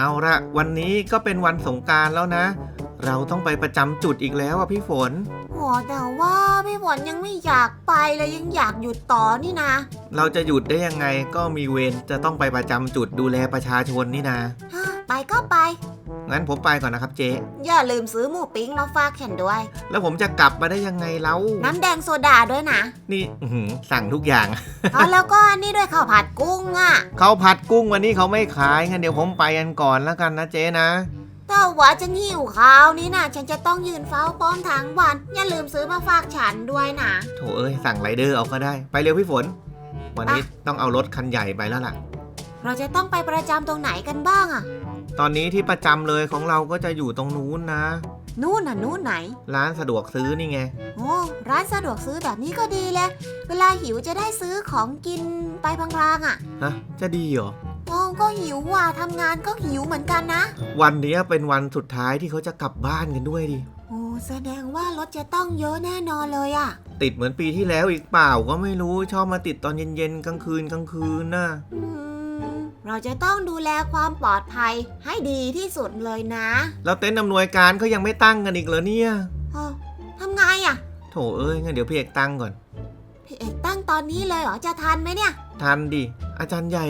เอาละวันนี้ก็เป็นวันสงกรารแล้วนะ เราต้องไปประจำจุดอีกแล้วอะพี่ฝนโอ้แต่ว่าพี่ฝนยังไม่อยากไปเลยยังอยากหยุดต่อนี่นะ เราจะหยุดได้ยังไงก็มีเวรจะต้องไปประจำจุดดูแลประชาชนนี่นะฮะไปก็ไป งั้นผมไปก่อนนะครับเจ๊อย่าลืมซื้อหมูปิ้งมาฝากฉันด้วย แล้วผมจะกลับมาได้ยังไงเล่าน้ำแดงโซดาด้วยนะ นี่อื้อหือสั่งทุกอย่าง อ๋อแล้วก็อันนี่ด้วยข้าวผัดกุ้งอะเขาผัดกุ้งวันนี้เขาไม่ขายงั้นเดี๋ยวผมไปกันก่อนแล้วกันนะเจ๊นะแต่ว่าฉันหิวข้าวนี่นะฉันจะต้องยืนเฝ้าป้อนทั้งวัน อย่าลืมซื้อมาฝากฉันด้วยนะ โถเอ้ยสั่งไรเดอร์เอาก็ได้ ไปเร็วพี่ฝน วันนี้ต้องเอารถคันใหญ่ไปแล้วล่ะ เราจะต้องไปประจำตรงไหนกันบ้างอะ ตอนนี้ที่ประจำเลยของเราก็จะอยู่ตรงนู้นนะ นู่นน่ะนู่นไหน ร้านสะดวกซื้อนี่ไง โอ้ร้านสะดวกซื้อแบบนี้ก็ดีเลย เวลาหิวจะได้ซื้อของกินไปพลางๆอะฮะ จะดีเหรอ โอ้ก็หิวว่ะทำงานก็หิวเหมือนกันนะ วันนี้เป็นวันสุดท้ายที่เขาจะกลับบ้านกันด้วยดิ โอ้แสดงว่ารถจะต้องเยอะแน่นอนเลยอะติดเหมือนปีที่แล้วอีกเปล่าก็ไม่รู้ชอบมาติดตอนเย็นๆกลางคืนกลางคืนน่ะ อืม เราจะต้องดูแลความปลอดภัยให้ดีที่สุดเลยนะแล้วเต็นท์อำนวยการเขายังไม่ตั้งกันอีกเหรอเนี่ยโอ้ทำไงอะโถเอ้ยงั้นเดี๋ยวพี่เอกตั้งก่อน พี่เอกตั้งตอนนี้เลยเหรอ จะทันไหมเนี่ยทันดิอาจารย์ใหญ่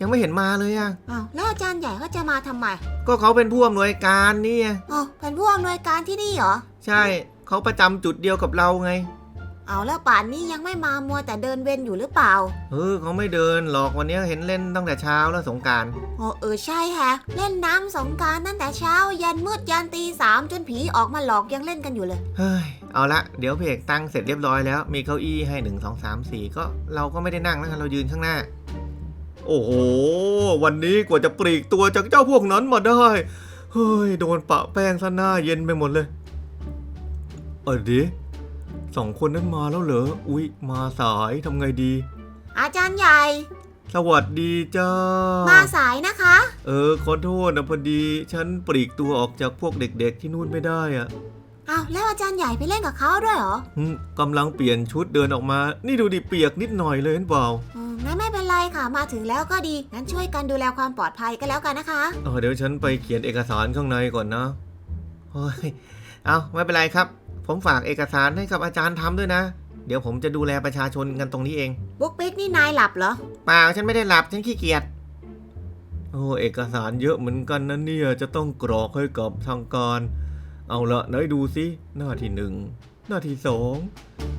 ยังไม่เห็นมาเลยอะอ้าวแล้วอาจารย์ใหญ่เขาจะมาทำไมก็เขาเป็นผู้อำนวยการเนี่ยอ๋อเป็นผู้อำนวยการที่นี่เหรอ ใช่เขาประจำจุดเดียวกับเราไง เอาแล้วป่านนี้ยังไม่มามัวแต่เดินเวนอยู่หรือเปล่า เออเขาไม่เดินหรอกวันนี้เห็นเล่นตั้งแต่เช้าแล้วสงกรารโอ้เออใช่แฮะ เล่นน้ำสงกรารตั้งแต่เช้า ยันมืดยันตีสามจนผีออกมาหลอกยังเล่นกันอยู่เลยเฮ้ยเอาละเดี๋ยวเพจตั้งเสร็จเรียบร้อยแล้วมีเก้าอี้ให้หนึ่งสองสามสี่ก็เราก็ไม่ได้นั่งแล้วกันเรายืนข้างหน้า โอ้โหวันนี้กว่าจะปลีกตัวจากเจ้าพวกนั้นมาได้เฮ้ยโดนปะแป้งซะหน้าเย็นไปหมดเลยเออดิ สองคนนั้นมาแล้วเหรอ อุ๊ย มาสายทำไงดี อาจารย์ใหญ่ สวัสดีจ้า มาสายนะคะ เออ ขอโทษนะพอดี ฉันปลีกตัวออกจากพวกเด็กๆที่นู่นไม่ได้อะอ้าวแล้วอาจารย์ใหญ่ไปเล่นกับเขาด้วยเหรอหึกำลังเปลี่ยนชุดเดินออกมา นี่ดูดิเปียกนิดหน่อยเลยเห็นเปล่าอืมงั้นไม่เป็นไรค่ะ มาถึงแล้วก็ดี งั้นช่วยกันดูแลความปลอดภัยก็แล้วกันนะคะ เออเดี๋ยวฉันไปเขียนเอกสารข้างในก่อนนะเฮ้ยเอาไม่เป็นไรครับ ผมฝากเอกสารให้กับอาจารย์ทำด้วยนะ เดี๋ยวผมจะดูแลประชาชนกันตรงนี้เองบุ๊กปิ๊กนี่นายหลับเหรอเปล่าฉันไม่ได้หลับฉันขี้เกียจโอ้เอกสารเยอะเหมือนกันนะเนี่ยจะต้องกรอกให้กับทางการ เอาละไหนดูสิหน้าที่หนึ่งหน้าที่สอง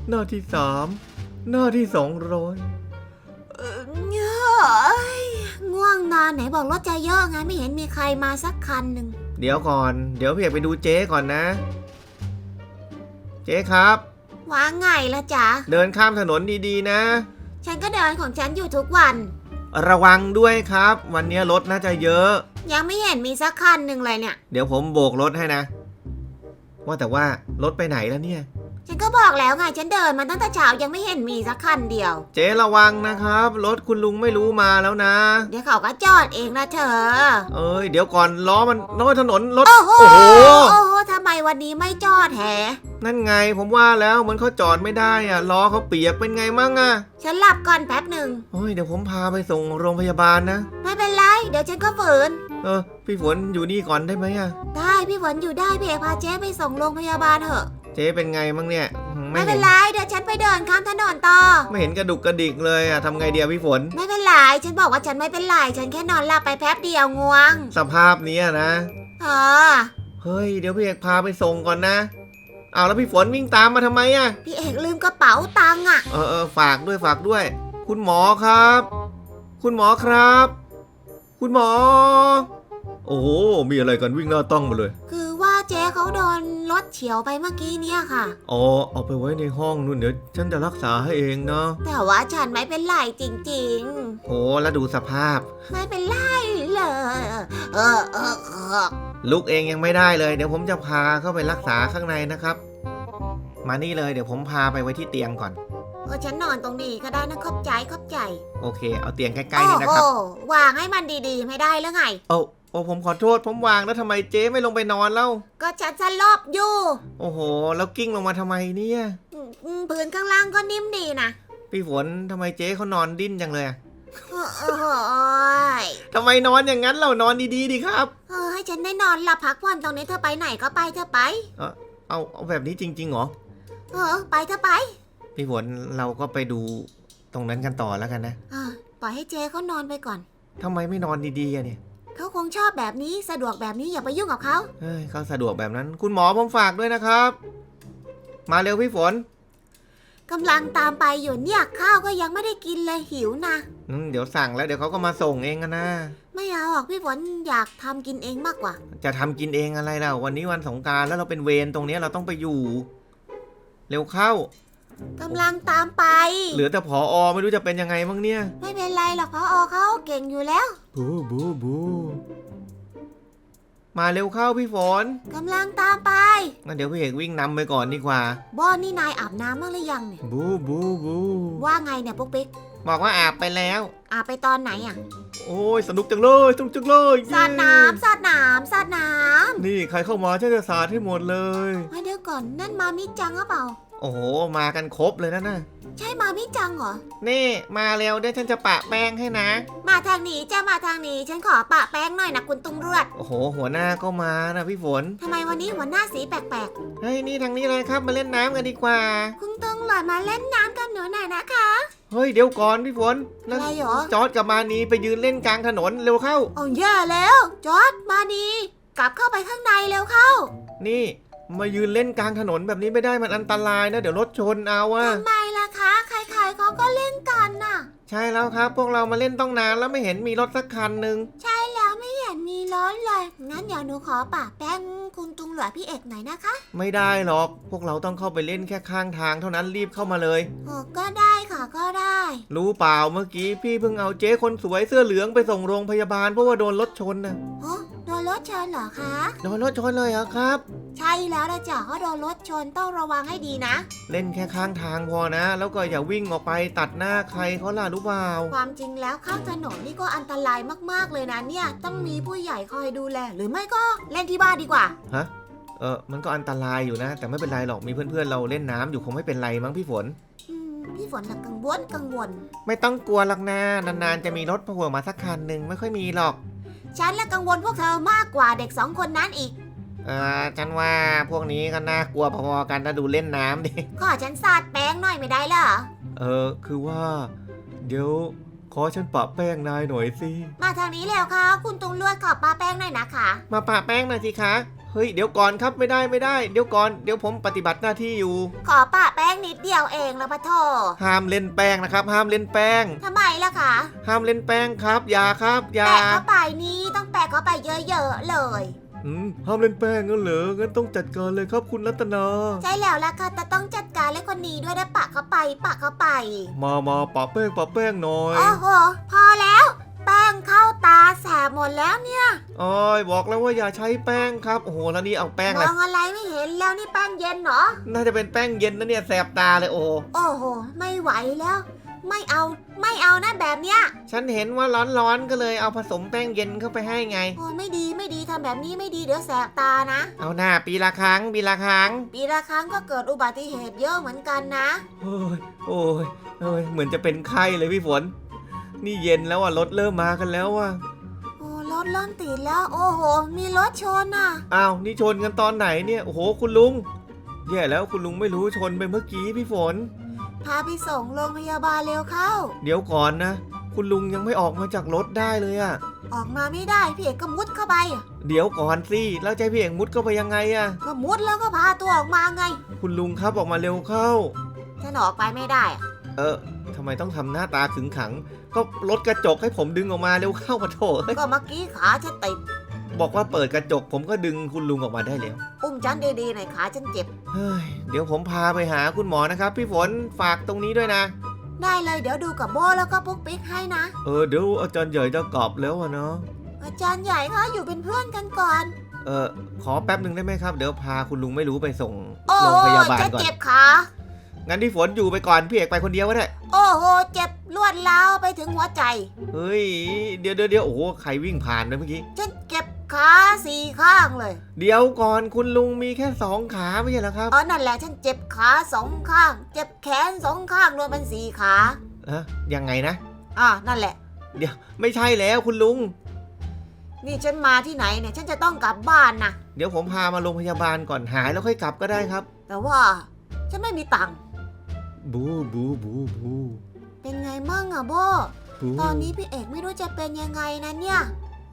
หน้าที่สามหน้าที่สองร้อยเออเอ้ยง่วงนอนไหนบอกรถจะเยอะไงไม่เห็นมีใครมาสักคันหนึ่งเดี๋ยวก่อน เดี๋ยวพี่เอกไปดูเจ๊ก่อนนะเจ๊ครับ ว่าไงละจ๊ะ เดินข้ามถนนดีๆนะ ฉันก็เดินของฉันอยู่ทุกวัน ระวังด้วยครับ วันนี้รถน่าจะเยอะ ยังไม่เห็นมีสักคันหนึ่งเลยเนี่ย เดี๋ยวผมโบกรถให้นะ ว่าแต่ว่ารถไปไหนแล้วเนี่ย ฉันก็บอกแล้วไงฉันเดินมาตั้งแต่เช้ายังไม่เห็นมีสักคันเดียว เจ๊ระวังนะครับ รถคุณลุงไม่รู้มาแล้วนะ เดี๋ยวเขาก็จอดเองนะเธอ เอ้ยเดี๋ยวก่อนล้อมันล้อถนนรถ โอ้โหโอ้โหโอ้โหทำไมวันนี้ไม่จอดแฮะนั่นไงผมว่าแล้วเหมันเขาจอดไม่ได้อะล้อเขาเปียกเป็นไงมั่งอะฉันหลับก่อนแป๊บหนึ่งโอ้ยเดี๋ยวผมพาไปส่งโรงพยาบาลนะ ไม่เป็นไร เดี๋ยวฉันก็ฝืน เออ พี่ฝนอยู่นี่ก่อนได้ไหมอะได้พี่ฝนอยู่ได้พี่เอกพาเจ๊ไปส่งโรงพยาบาลเถอะ เจ๊เป็นไงมั่งเนี่ยไม่เห็เป็นไรเดี๋ยวฉันไปเดินข้ามถนนต่อ ไม่เห็นกระดุกกระดิกเลยอะทำไงเดียวพี่ฝน ไม่เป็นไรฉันบอกว่าฉันไม่เป็นไรฉันแค่นอนหลับไปแป๊บเดียวง่วง สภาพเนี้ยนะเออ เฮ้ย เดี๋ยวพี่เอกพาไปส่งก่อนนะ เอาแล้วพี่ฝนวิ่งตามมาทำไมอะพี่เอกลืมกระเป๋าตังค์อะเออเออฝากด้วยฝากด้วย คุณหมอครับ คุณหมอครับ คุณหมอ โอ้โหมีอะไรกันวิ่งหน้าต้องมาเลย คือว่าเจ๊เขาโดนรถเฉียวไปเมื่อกี้เนี่ยค่ะ อ๋อเอาไปไว้ในห้องนู่นเดี๋ยวฉันจะรักษาให้เองเนาะแต่ว่าฉันไม่เป็นไรจริงโอ้แล้วดูสภาพ ๆ ไม่เป็นไรเลยเออเออเออ ลุกเองยังไม่ได้เลย เดี๋ยวผมจะพาเข้าไปรักษาข้างในนะครับ มานี่เลยเดี๋ยวผมพาไปไว้ที่เตียงก่อน เออฉันนอนตรงนี้ก็ได้นะขอบใจขอบใจโอเค เอาเตียงใกล้ๆนี่นะครับโอ้โหวางให้มันดีๆ ไม่ได้หรือไง โอ้โอ้ผมขอโทษผมวางแล้วทำไมเจ๊ไม่ลงไปนอนเล่าก็ฉันสลบอยู่โอ้โห แล้วกิ้งลงมาทำไมเนี่ยอืมพื้นข้างล่างก็นิ่มดีนะพี่ฝนทำไมเจ๊เขานอนดิ้นจังเลยอะ โอ้ยทำไมนอนอย่างนั้นเรานอนดีๆดีครับ เออให้ฉันได้นอนหลับพักผ่อนตรงนี้เธอไปไหนก็ไปเธอไป เอาเอาแบบนี้จริงๆเหรอ เออ ไปเธอไปพี่ฝนเราก็ไปดูตรงนั้นกันต่อแล้วกันนะเออปล่อยให้เจเขานอนไปก่อน ทำไมไม่นอนดีๆอะเนี่ยเขาคงชอบแบบนี้สะดวกแบบนี้อย่าไปยุ่งกับเขา เฮ้ยเขาสะดวกแบบนั้น คุณหมอผมฝากด้วยนะครับ มาเร็วพี่ฝน กำลังตามไปอยู่เนี่ยข้าวก็ยังไม่ได้กินเลยหิวนะ อืมเดี๋ยวสั่งแล้วเดี๋ยวเขาก็มาส่งเองกันนะ ไม่เอาหรอกพี่ฝนอยากทำกินเองมากกว่า จะทำกินเองอะไรล่ะวันนี้วันสงกรารแล้วเราเป็นเวรตรงเนี้ยเราต้องไปอยู่ เร็วเข้า กำลังตามไป เหลือแต่ผออไม่รู้จะเป็นยังไงบ้างเนี่ย ไม่เป็นไรหรอกเพราะออเขาเก่งอยู่แล้ว บูบูบู มาเร็วเข้าพี่ฝนกำลังตามไป งั้นเดี๋ยวพี่เอกวิ่งนำไปก่อนดีกว่า บอนนี่นายอาบน้ำบ้างหรือยังเนี่ย บูบูบูว่าไงเนี่ยปุ๊กปิ๊กบอกว่าอาบไปแล้ว อาบไปตอนไหนอะโอ้ยสนุกจังเลยสนุกจังเลยสาดน้ำสาดน้ำสาดน้นี่ใครเข้ามาฉันจะสาดให้หมดเลยำมาเดี๋ยวก่อนนั่นมามิจังหรือเปล่า โอ้โห มากันครบเลยนะน่ะใช่มามิจังเหรอ นี่มาเร็วเดี๋ยวฉันจะปะแป้งให้นะ มาทางนี้จะมาทางนี้ ฉันขอปะแป้งหน่อยนะคุณตุงรวดโอ้โห หัวหน้าก็มานะพี่ฝนทำไมวันนี้หัวหน้าสีแปลกเฮ้ยนี่ทางนี้เลยครับมาเล่นน้ำกันดีกว่า ๆ คุณตุงรวดมาเล่นน้ำกับหนูหน่อยนะคะเฮ้ยเดี๋ยวก่อนพี่ฝนอะแล้วไรเหรอจอร์ดกับมานีไปยืนเล่นกลางถนนเร็วเข้าโอ้แย่แล้ว จอร์ดมาดีกลับเข้าไปข้างในเร็วเข้า นี่ มายืนเล่นกลางถนนแบบนี้ไม่ได้มันอันตรายนะ เดี๋ยวรถชนเอาอะทำไมล่ะคะใครๆเขาก็เล่นกันน่ะ ใช่แล้วครับ พวกเรามาเล่นต้องนานแล้วไม่เห็นมีรถสักคันหนึ่งใช่แล้วไม่เห็นมีร้อนเลย งั้นเดี๋ยวหนูขอปะแป้งคุณตุงหลวดพี่เอกหน่อยนะคะ ไม่ได้หรอก พวกเราต้องเข้าไปเล่นแค่ข้างทางเท่านั้นรีบเข้ามาเลย โอ้ก็ได้ค่ะก็ได้ รู้เปล่าเมื่อกี้พี่เพิ่งเอาเจ๊คนสวยเสื้อเหลืองไปส่งโรงพยาบาลเพราะว่าโดนรถชนนะโอ้โดนรถชนเหรอคะ โดนรถชนเลยเหรอครับ ใช่แล้วนะจ๊ะเขาโดนรถชนต้องระวังให้ดีนะ เล่นแค่ข้างทางพอนะ แล้วก็อย่าวิ่งออกไปตัดหน้าใครเขาล่ะรู้เปล่าความจริงแล้วข้างถนนนี่ก็อันตรายมากๆเลยนะเนี่ย ต้องมีผู้ใหญ่คอยดูแล หรือไม่ก็เล่นที่บ้านดีกว่า ฮะเออมันก็อันตรายอยู่นะ แต่ไม่เป็นไรหรอกมีเพื่อนๆเราเล่นน้ำอยู่คงไม่เป็นไรมั้งพี่ฝน อืมพี่ฝนน่ะกังวลกังวล ไม่ต้องกลัวหรอกนะนานๆจะมีรถโผล่มาสักคันหนึ่งไม่ค่อยมีหรอก ฉันละกังวลพวกเธอมากกว่าเด็กสองคนนั้นอีก เออฉันว่าพวกนี้ก็น่ากลัวพอๆกันถ้าดูเล่นน้ำดิ ขอฉันสาดแป้งหน่อยไม่ได้เหรอ เออคือว่า เดี๋ยวขอฉันปะแป้งนายหน่อยสิ มาทางนี้แล้วค่ะ คุณตุงลวดขอปาแป้งหน่อยนะคะ มาปะแป้งหน่อยสิคะ เฮ้ยเดี๋ยวก่อนครับไม่ได้ไม่ได้ เดี๋ยวก่อนเดี๋ยวผมปฏิบัติหน้าที่อยู่ ขอปะแป้งนิดเดียวเองละปะโถห้ามเล่นแป้งนะครับ ห้ามเล่นแป้ง ทำไมล่ะคะห้ามเล่นแป้งครับอย่าครับอย่า แปะเข้าไปนี่ต้องแปะเข้าไปเยอะๆเลย อืมห้ามเล่นแป้งงั้นเหรองั้นต้องจัดการเลยครับคุณรัตนา ใช่แล้วล่ะค่ะแต่ต้องจัดการเล่นคนนี้ด้วยนะปะเข้าไปปะเข้าไปมามาปะแป้งปะแป้งหน่อย โอ้โหพอแล้ว แป้งเข้าตาแสบหมดแล้วเนี่ยโอ้ยบอกแล้วว่าอย่าใช้แป้งครับ โอ้โห แล้วนี่เอาแป้งมอะไร องอะไรไม่เห็นแล้วนี่แป้งเย็นเหรอน่าจะเป็นแป้งเย็นนะเนี่ยแสบตาเลยโอ้โหโอ้โห ไม่ไหวแล้ว ไม่เอา ไม่เอานะแบบเนี้ยฉันเห็นว่าร้อนๆก็เลยเอาผสมแป้งเย็นเข้าไปให้ไง โอ้ไม่ดีไม่ดีทำแบบนี้ไม่ดีเดี๋ยวแสบตานะ เอาหน้าปีละครั้งปีละครั้งปีละครั้งก็เกิดอุบัติเหตุเยอะเหมือนกันนะ โอ้ยโอ้ยโอ้ยเหมือนจะเป็นไข้เลยพี่ฝน นี่เย็นแล้วอะรถเริ่มมากันแล้วอะโอ้รถเริ่มติดแล้ว โอ้โห มีรถชนอะ อ้าวนี่ชนกันตอนไหนเนี่ยโอ้โหคุณลุงแย่แล้วคุณลุงไม่รู้ชนไปเมื่อกี้พี่ฝน พาไปส่งโรงพยาบาลเร็วเข้า เดี๋ยวก่อนนะ คุณลุงยังไม่ออกมาจากรถได้เลยอะออกมาไม่ได้พี่เอกก็มุดเข้าไปอะเดี๋ยวก่อนสิแล้วใจพี่เอกมุดเข้าไปยังไงอะก็มุดแล้วก็พาตัวออกมาไง คุณลุงครับออกมาเร็วเข้า ฉันออกไปไม่ได้อะเออทำไมต้องทำหน้าตาขึงขัง ก็ลดกระจกให้ผมดึงออกมาเร็วเข้ามาโถเอ้ยก็เมื่อกี้ขาฉันติด บอกว่าเปิดกระจก ผมก็ดึงคุณลุงออกมาได้แล้ว อุ้มฉันดีๆหน่อยขาฉันเจ็บ เฮ้ย เดี๋ยวผมพาไปหาคุณหมอนะครับ พี่ฝนฝากตรงนี้ด้วยนะ ได้เลยเดี๋ยวดูกับโบแล้วก็ปุ๊กปิ๊กให้นะ เออเดี๋ยวอาจารย์ใหญ่จะกลับแล้วอะเนาะ อาจารย์ใหญ่คะอยู่เป็นเพื่อนกันก่อน เออขอแป๊บหนึ่งได้ไหมครับ เดี๋ยวพาคุณลุงไม่รู้ไปส่งโอ้โรงโหพยาบาลจะก่อน เจ็บขา งั้นพี่ฝนอยู่ไปก่อนพี่เอกไปคนเดียวก็ได้ โอ้โห เจ็บรวดร้าวไปถึงหัวใจ เฮ้ย เดี๋ยวเดี๋ยวเดี๋ยวโอ้โหใครวิ่งผ่านไปเมื่อกี้ ฉันเจ็บขาสี่ข้างเลย เดี๋ยวก่อนคุณลุงมีแค่สองขาไม่ใช่เหรอครับเออนั่นแหละฉันเจ็บขาสองข้าง เจ็บแขนสองข้างรวมเป็นสี่ขาฮะยังไงนะ อ่านั่นแหละ เดี๋ยวไม่ใช่แล้วคุณลุง นี่ฉันมาที่ไหนเนี่ย ฉันจะต้องกลับบ้านนะ เดี๋ยวผมพามาโรงพยาบาลก่อนหายแล้วค่อยกลับก็ได้ครับ แต่ว่าฉันไม่มีตังค์ บูบูบูบูเป็นไงมั่งอะโบ บูตอนนี้พี่เอกไม่รู้จะเป็นยังไงนะเนี่ย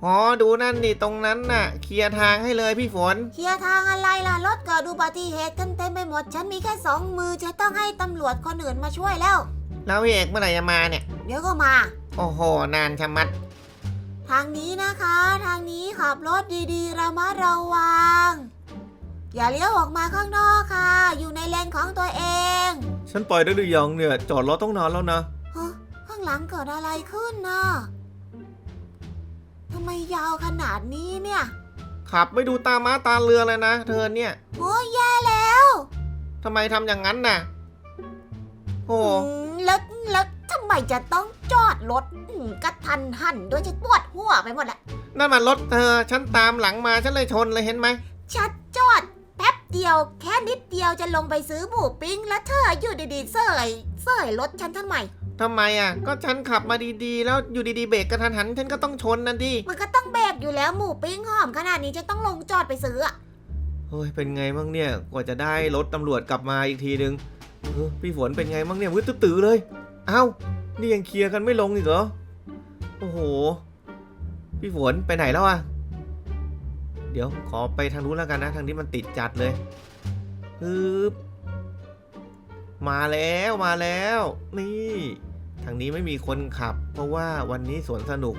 อ๋อดูนั่นนี่ตรงนั้นน่ะ เคลียร์ทางให้เลยพี่ฝน เคลียร์ทางอะไรล่ะ รถเกิดอุบัติเหตุกันเต็มไปหมด ฉันมีแค่สองมือจะต้องให้ตำรวจคนอื่นมาช่วยแล้ว แล้วพี่เอกเมื่อไหร่จะมาเนี่ย เดี๋ยวก็มา โอ้โห นานชะมัด ทางนี้นะคะ ทางนี้ขับรถดีๆระมัดระวัง อย่าเลี้ยวออกมาข้างนอกค่ะ อยู่ในเลนของตัวเองฉันไปได้หรือยังเนี่ย จอดรถต้องนานแล้วนะ ฮะข้างหลังเกิดอะไรขึ้นนะทำไมยาวขนาดนี้เนี่ยขับไม่ดูตาม้าตาเรือเลยนะ เธอเนี่ยโอ้ยแย่แล้วทำไมทำอย่างนั้นน่ะ โอ้อืมแล้วแล้วทำไมจะต้องจอดรถอืมกระทันหันด้วยจะปวดหัวไปหมดแหละ นั่นมันรถเธอ ฉันตามหลังมาฉันเลยชนเลยเห็นไหม ชัดจอดแป๊บ เดียวแค่นิดเดียวจะลงไปซื้อหมูปิ้ง แล้วเธออยู่ดีๆเสยเสยรถฉันทำไม ทำไมอะ ก็ฉันขับมาดีๆ แล้วอยู่ดีๆเบรกกระทันหัน ฉันก็ต้องชนนั่นดิมันก็ต้องเบรกอยู่แล้วหมูปิ้งหอมขนาดนี้จะต้องลงจอดไปซื้ออะเฮ้ยเป็นไงบ้างเนี่ย กว่าจะได้รถตำรวจกลับมาอีกทีนึงเออพี่ฝนเป็นไงบ้างเนี่ยมืดตื้อๆเลย เอ้า นี่ยังเคลียร์กันไม่ลงอีกเหรอ โอ้โห พี่ฝนไปไหนแล้วอะ เดี๋ยวขอไปทางนู้นแล้วกันนะ ทางนี้มันติดจัดเลยฮึบมาแล้วมาแล้ว นี่ ทางนี้ไม่มีคนขับ เพราะว่าวันนี้สวนสนุก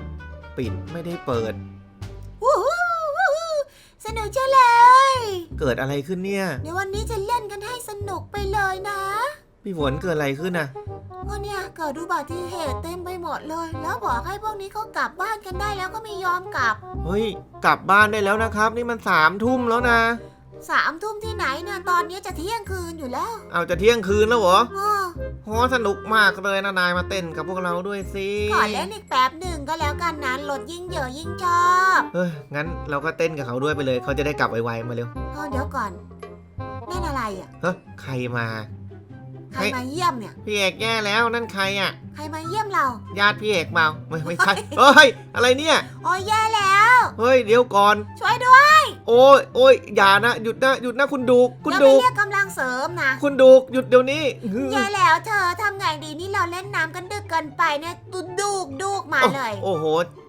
ปิดไม่ได้เปิดวู้ฮู้วู้ฮู้สนุกเจ้าเลย เกิดอะไรขึ้นเนี่ย เดี๋ยววันนี้จะเล่นกันให้สนุกไปเลยนะ พี่ฝนเกิดอะไรขึ้นน่ะ วันเนี่ยเกิดอุบัติเหตุเต็มไปหมดเลย แล้วบอกให้พวกนี้เขากลับบ้านกันได้แล้วก็ไม่ยอมกลับเฮ้ย กลับบ้านได้แล้วนะครับ นี่มันสามทุ่มแล้วนะ สามทุ่มที่ไหนเนี่ยตอนนี้จะเที่ยงคืนอยู่แล้วเอาจะเที่ยงคืนแล้วเหรอเออโหสนุกมากเลยนะนายมาเต้นกับพวกเราด้วยสิขอเล่นอีกแป๊บหนึ่งก็แล้วกันนะรถยิ่งเยอะยิ่งชอบเฮ้ยงั้นเราก็เต้นกับเขาด้วยไปเลย เขาจะได้กลับไวๆมาเร็วเออเดี๋ยวก่อนนั่นอะไรอะเฮ้ยใครมา ใครมาเยี่ยมเนี่ย พี่เอกแย่แล้วนั่นใครอะ ใครมาเยี่ยมเรา ญาติพี่เอกเปล่าไม่ไม่ใช่เฮ้ยอะไรเนี่ย โอ้ยแย่แล้ว เฮ้ยเดี๋ยวก่อน ช่วยด้วย โอ้ยโอ้ยอย่านะหยุดนะหยุดนะคุณดูกคุณเดี๋ยวไปดูกเรียกกำลังเสริมนะ คุณดูกหยุดเดี๋ยวนี้อื้อแย่แล้วเธอทำไงดีนี่เราเล่นน้ำกันดึกเกินไปเนี่ยตุดูกดูกมาเลย โอ้โห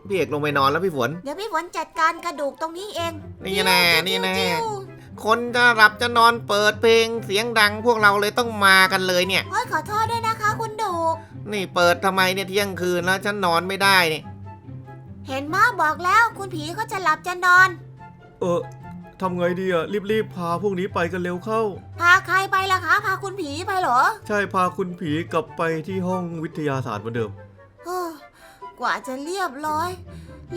พี่เอกลงไปนอนแล้วพี่ฝน เดี๋ยวพี่ฝนจัดการกระดูกตรงนี้เอง นี่แน่จิ้วนี่แน่จิ้ว คนจะหลับจะนอนเปิดเพลงเสียงดังพวกเราเลยต้องมากันเลยเนี่ย โอ้ยขอโทษด้วยนะคะ คุณดูกนี่เปิดทำไมเนี่ยเที่ยงคืนแล้วฉันนอนไม่ได้นี่เห็นมาบอกแล้วคุณผีเขาจะหลับจะนอน เออทำไงดีอะรีบๆพาพวกนี้ไปกันเร็วเข้า พาใครไปล่ะคะ พาคุณผีไปเหรอใช่พาคุณผีกลับไปที่ห้องวิทยาศาสตร์เหมือนเดิมเฮ้อกว่าจะเรียบร้อย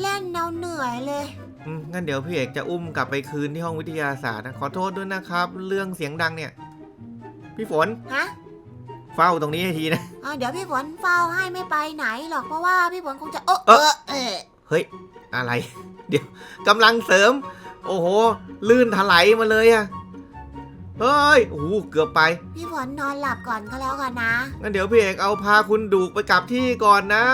เล่นเนาเหนื่อยเลยอืม งั้นเดี๋ยวพี่เอกจะอุ้มกลับไปคืนที่ห้องวิทยาศาสตร์นะขอโทษด้วยนะครับ เรื่องเสียงดังเนี่ย พี่ฝนฮะเฝ้าตรงนี้ให้ทีนะ อ่าเดี๋ยวพี่ฝนเฝ้าให้ไม่ไปไหนหรอกเพราะว่าพี่ฝนคงจะเออเอ่เอออเออเฮ้ย อะไร เดี๋ยวกำลังเสริม โอ้โห ลื่นถลายมาเลยอะเฮ้ยโอ้โหเกือบไป พี่ฝนนอนหลับก่อนก็แล้วกันนะงั้นเดี๋ยวพี่เอกเอาพาคุณดูกไปกลับที่ก่อนนะ